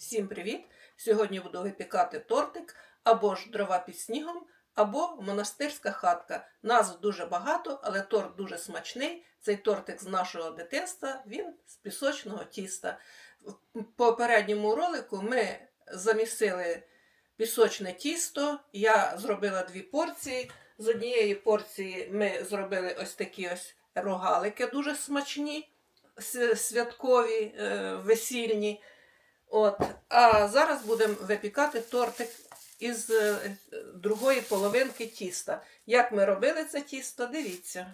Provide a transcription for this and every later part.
Всім привіт! Сьогодні буду випікати тортик або ж дрова під снігом, або монастирська хатка. Назв дуже багато, але торт дуже смачний. Цей тортик з нашого дитинства, він з пісочного тіста. В попередньому ролику ми замісили пісочне тісто. Я зробила дві порції. З однієї порції ми зробили ось такі ось рогалики, дуже смачні, святкові, е, весільні. От. А зараз будемо випікати тортик із е, другої половинки тіста. Як ми робили це тісто, дивіться.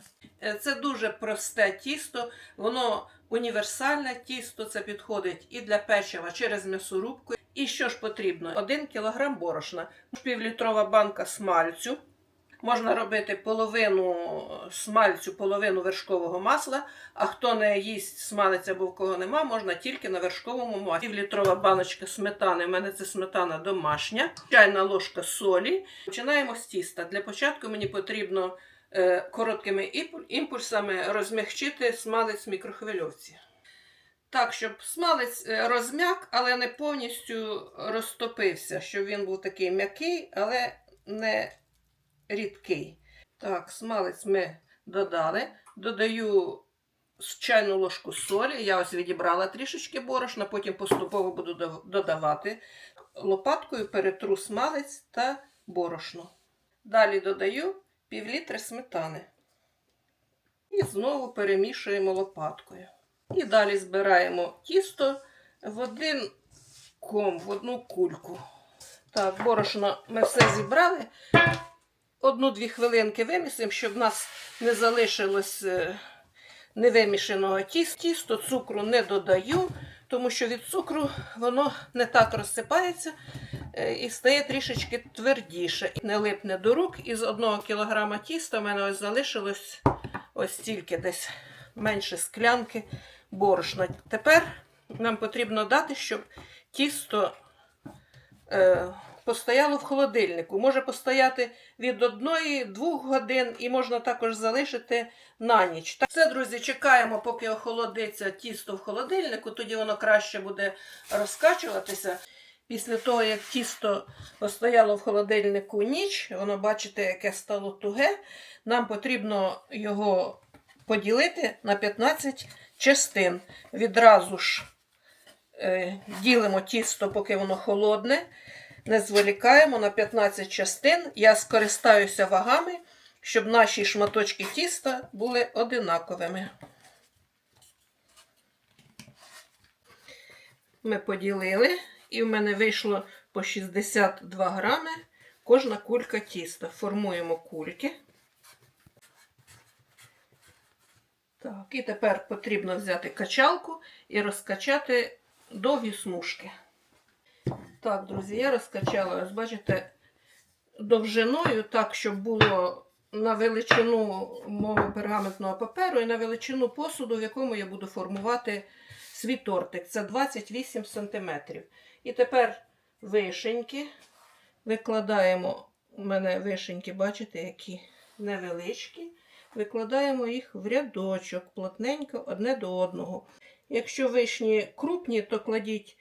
Е, Це дуже просте тісто, воно універсальне тісто, це підходить і для печива через м'ясорубку. І що ж потрібно? 1 кг борошна, півлітрова банка смальцю. Можна робити половину смальцю, половину вершкового масла. А хто не їсть смалець або в кого нема, можна тільки на вершковому маслі. Півлітрова баночка сметани. У мене це сметана домашня, чайна ложка солі. Починаємо з тіста. Для початку мені потрібно е, короткими імпульсами розмягчити смалець в мікрохвильовці. Так, щоб смалець е, розм'як, але не повністю розтопився, щоб він був такий м'який, але не рідкий. Так, смалець ми додали. Додаю чайну ложку солі. Я ось відібрала трішечки борошна, потім поступово буду додавати. Лопаткою перетру смалець та борошно. Далі додаю півлітри сметани. І знову перемішуємо лопаткою. І далі збираємо тісто в один ком, в одну кульку. Так, борошно ми все зібрали. Одну-дві хвилинки вимісимо, щоб в нас не залишилось е, невимішаного тіста. Тісто цукру не додаю, тому що від цукру воно не так розсипається е, і стає трішечки твердіше. Не липне до рук. Із одного кілограма тіста в мене ось залишилось ось стільки десь менше склянки борошна. Тепер нам потрібно дати, щоб тісто е, постояло в холодильнику. Може постояти від 1-2 годин і можна також залишити на ніч. Це, друзі, чекаємо, поки охолодиться тісто в холодильнику, тоді воно краще буде розкачуватися. Після того, як тісто постояло в холодильнику ніч, воно бачите, яке стало туге, нам потрібно його поділити на 15 частин. Відразу ж е, ділимо тісто, поки воно холодне. Не зволікаємо на 15 частин. Я скористаюся вагами, щоб наші шматочки тіста були одинаковими. Ми поділили, і в мене вийшло по 62 грами кожна кулька тіста. Формуємо кульки. Так, і тепер потрібно взяти качалку і розкачати довгі смужки. Так, друзі, я розкачала, ось бачите, довжиною, так, щоб було на величину мого пергаментного паперу і на величину посуду, в якому я буду формувати свій тортик. Це 28 см. І тепер вишеньки. Викладаємо, у мене вишеньки, бачите, які невеличкі. Викладаємо їх в рядочок, плотненько одне до одного. Якщо вишні крупні, то кладіть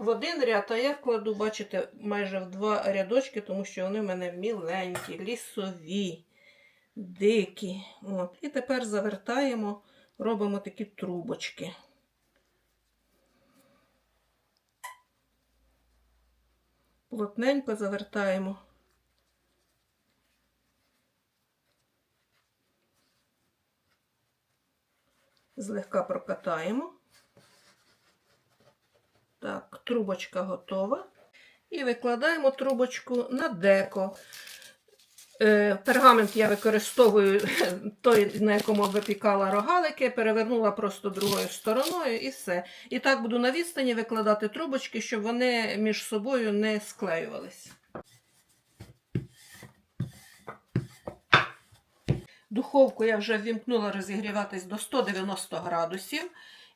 в один ряд, а я кладу, бачите, майже в два рядочки, тому що вони в мене міленькі, лісові, дикі. От. І тепер завертаємо, робимо такі трубочки. Плотненько завертаємо. Злегка прокатаємо. Трубочка готова. І викладаємо трубочку на деко. Е, Пергамент я використовую той, на якому випікала рогалики, перевернула просто другою стороною і все. І так буду на відстані викладати трубочки, щоб вони між собою не склеювались. Духовку я вже ввімкнула розігріватись до 190 градусів.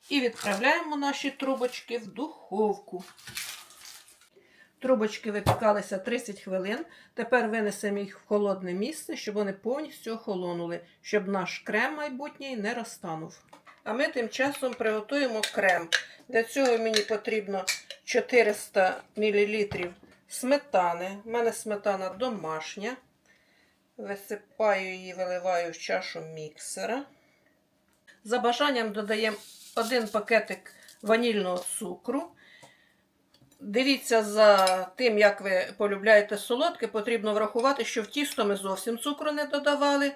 І відправляємо наші трубочки в духовку. Трубочки випікалися 30 хвилин. Тепер винесемо їх в холодне місце, щоб вони повністю охолонули, щоб наш крем майбутній не розтанув. А ми тим часом приготуємо крем. Для цього мені потрібно 400 мл сметани. У мене сметана домашня. Висипаю її, виливаю в чашу міксера. За бажанням додаємо один пакетик ванільного цукру. Дивіться за тим, як ви полюбляєте солодке, потрібно врахувати, що в тісто ми зовсім цукру не додавали.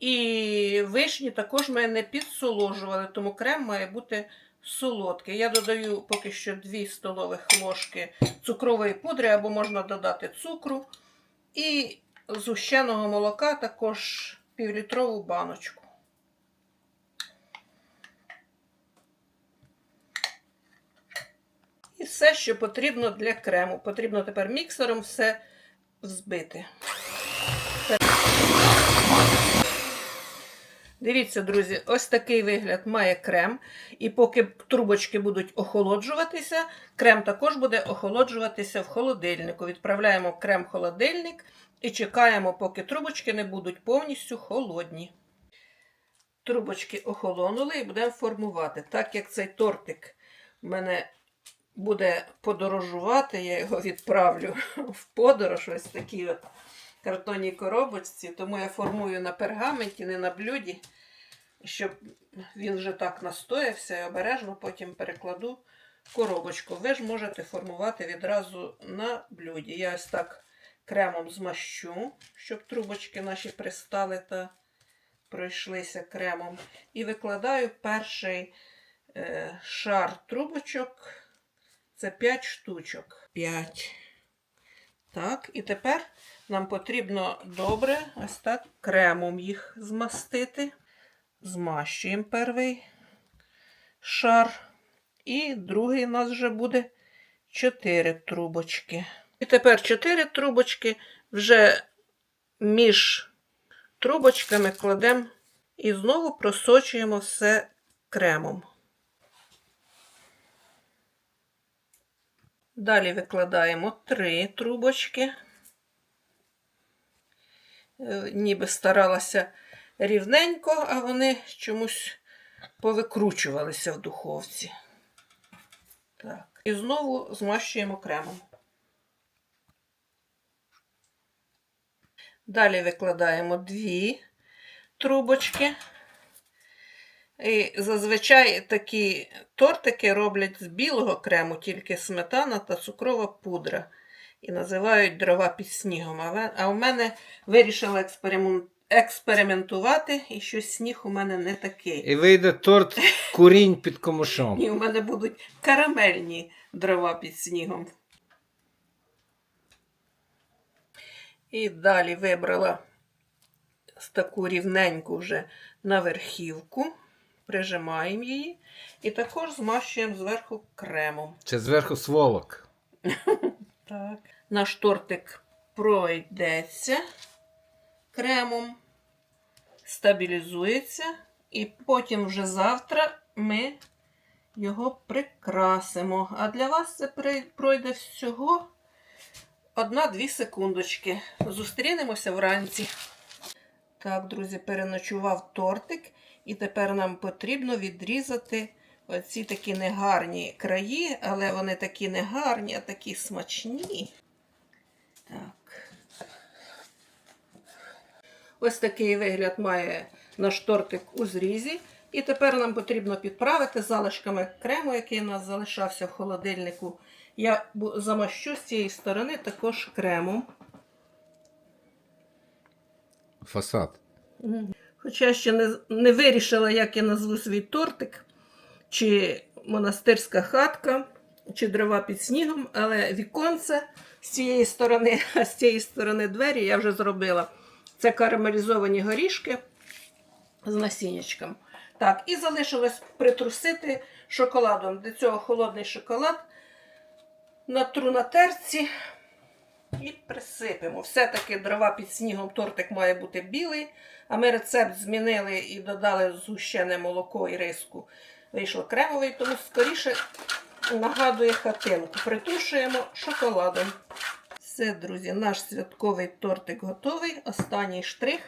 І вишні також ми не підсоложували, тому крем має бути солодкий. Я додаю поки що 2 столових ложки цукрової пудри, або можна додати цукру. І згущеного молока також півлітрову баночку. І все, що потрібно для крему. Потрібно тепер міксером все взбити. Дивіться, друзі, ось такий вигляд має крем. І поки трубочки будуть охолоджуватися, крем також буде охолоджуватися в холодильнику. Відправляємо крем в холодильник і чекаємо, поки трубочки не будуть повністю холодні. Трубочки охолонули і будемо формувати. Так як цей тортик в мене буде подорожувати, я його відправлю в подорож, ось такі от картонній коробочці, тому я формую на пергаменті, не на блюді, щоб він вже так настоявся і обережно потім перекладу коробочку. Ви ж можете формувати відразу на блюді. Я ось так кремом змащу, щоб трубочки наші пристали та пройшлися кремом. І викладаю перший е, шар трубочок. Це 5 штучок. 5. Так, і тепер нам потрібно добре ось так кремом їх змастити. Змащуємо перший шар. І другий у нас вже буде 4 трубочки. І тепер 4 трубочки вже між трубочками кладемо і знову просочуємо все кремом. Далі викладаємо три трубочки. Е, Ніби старалася рівненько, а вони чомусь повикручувалися в духовці. Так. І знову змащуємо кремом. Далі викладаємо дві трубочки. І зазвичай такі тортики роблять з білого крему, тільки сметана та цукрова пудра. І називають дрова під снігом. А у мене вирішила експеримент- експериментувати, і щось сніг у мене не такий. І вийде торт курінь під комушом. І у мене будуть карамельні дрова під снігом. І далі вибрала таку рівненьку вже на верхівку, прижимаємо її і також змащуємо зверху кремом. Чи зверху сволок. Так. Наш тортик пройдеться кремом, стабілізується, і потім вже завтра ми його прикрасимо. А для вас це пройде всього 1-2 секундочки. Зустрінемося вранці. Так, друзі, переночував тортик, і тепер нам потрібно відрізати оці такі негарні краї, але вони такі негарні, а такі смачні. Так. Ось такий вигляд має наш тортик у зрізі. І тепер нам потрібно підправити залишками крему, який у нас залишався в холодильнику. Я замащу з цієї сторони також кремом. Фасад. Хоча ще не, не вирішила, як я назву свій тортик, чи монастирська хатка, чи дрова під снігом, але віконце з цієї сторони, а з цієї сторони двері я вже зробила. Це карамелізовані горішки з насіннячком. Так, і залишилось притрусити шоколадом. Для цього холодний шоколад натру на терці і присипемо. Все-таки дрова під снігом тортик має бути білий, а ми рецепт змінили і додали згущене молоко і риску. Вийшло кремовий, тому скоріше нагадує хатинку. Притушуємо шоколадом. Все, друзі, наш святковий тортик готовий. Останній штрих.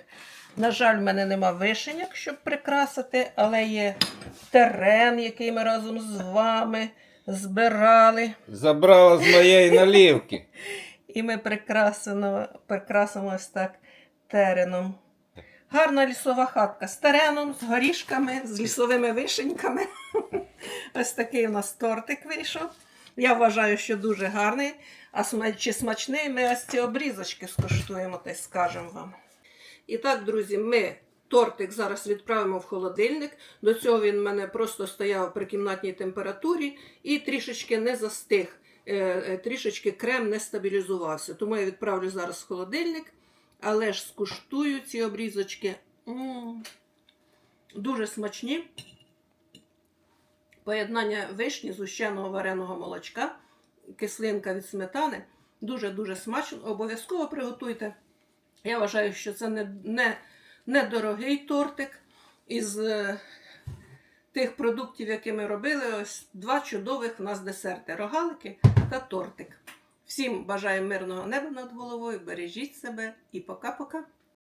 На жаль, в мене нема вишеньок, щоб прикрасити, але є терен, який ми разом з вами збирали. Забрала з моєї налівки. І ми прикрасимо, ось так тереном. Гарна лісова хатка з тереном, з горішками, з лісовими вишеньками. Ось такий у нас тортик вийшов. Я вважаю, що дуже гарний. А чи смачний, ми ось ці обрізочки скуштуємо та й скажемо вам. І так, друзі, ми тортик зараз відправимо в холодильник. До цього він в мене просто стояв при кімнатній температурі і трішечки не застиг. Е, е, Трішечки крем не стабілізувався. Тому я відправлю зараз в холодильник, але ж скуштую ці обрізочки. М, Дуже смачні. Поєднання вишні, згущеного вареного молочка, кислинка від сметани. Дуже-дуже смачно. Обов'язково приготуйте. Я вважаю, що це не, не, недорогий тортик із е, тих продуктів, які ми робили. Ось два чудових у нас десерти: рогалики та тортик. Всім бажаю мирного неба над головою. Бережіть себе і пока-пока.